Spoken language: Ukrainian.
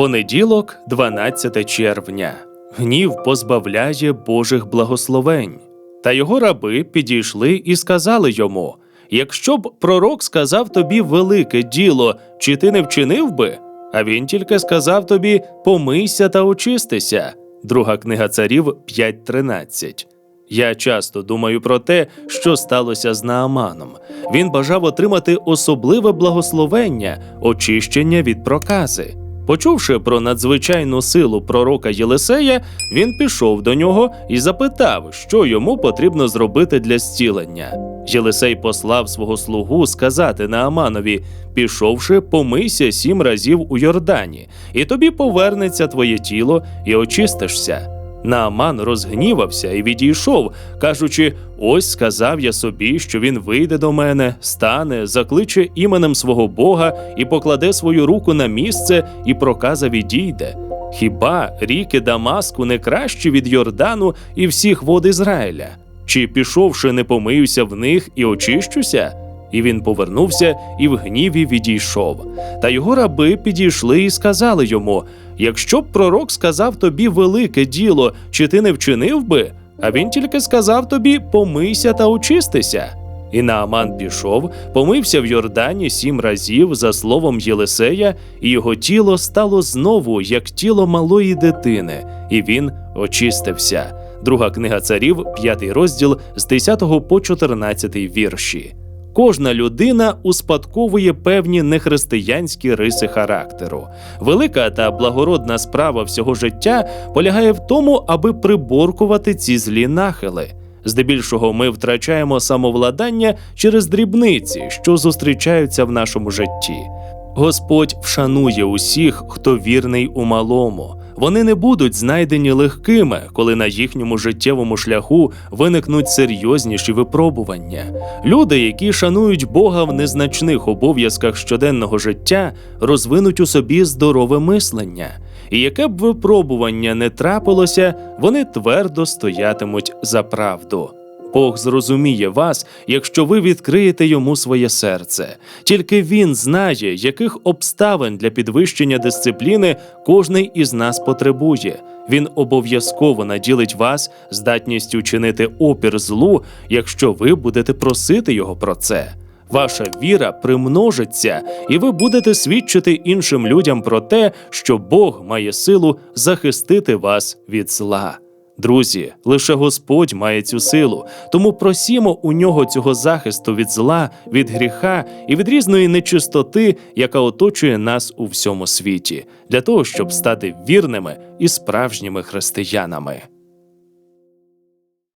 Понеділок, 12 червня. Гнів позбавляє Божих благословень. Та його раби підійшли і сказали йому: Якщо б пророк сказав тобі велике діло, чи ти не вчинив би? А він тільки сказав тобі: помийся та очистися. Друга книга царів 5.13. Я часто думаю про те, що сталося з Нааманом. Він бажав отримати особливе благословення, очищення від прокази. Почувши про надзвичайну силу пророка Єлисея, він пішов до нього і запитав, що йому потрібно зробити для зцілення. Єлисей послав свого слугу сказати Нааманові: пішовши, помийся сім разів у Йордані, і тобі повернеться твоє тіло і очистишся. Нааман розгнівався і відійшов, кажучи: Ось сказав я собі, що він вийде до мене, стане, закличе іменем свого Бога і покладе свою руку на місце, і проказа відійде. Хіба ріки Дамаску не кращі від Йордану і всіх вод Ізраїля? Чи пішовши, не помиюся в них і очищуся? І він повернувся і в гніві відійшов. Та його раби підійшли і сказали йому: Якщо б пророк сказав тобі велике діло, чи ти не вчинив би? А він тільки сказав тобі: помийся та очистися. І Нааман пішов, помився в Йордані сім разів за словом Єлисея, і його тіло стало знову як тіло малої дитини, і він очистився. Друга книга царів, п'ятий розділ з 10 по 14 вірші. Кожна людина успадковує певні нехристиянські риси характеру. Велика та благородна справа всього життя полягає в тому, аби приборкувати ці злі нахили. Здебільшого ми втрачаємо самовладання через дрібниці, що зустрічаються в нашому житті. Господь вшанує усіх, хто вірний у малому. Вони не будуть знайдені легкими, коли на їхньому життєвому шляху виникнуть серйозніші випробування. Люди, які шанують Бога в незначних обов'язках щоденного життя, розвинуть у собі здорове мислення. І яке б випробування не трапилося, вони твердо стоятимуть за правду. Бог зрозуміє вас, якщо ви відкриєте йому своє серце. Тільки він знає, яких обставин для підвищення дисципліни кожний із нас потребує. Він обов'язково наділить вас здатністю чинити опір злу, якщо ви будете просити його про це. Ваша віра примножиться, і ви будете свідчити іншим людям про те, що Бог має силу захистити вас від зла. Друзі, лише Господь має цю силу, тому просімо у нього цього захисту від зла, від гріха і від різної нечистоти, яка оточує нас у всьому світі, для того, щоб стати вірними і справжніми християнами.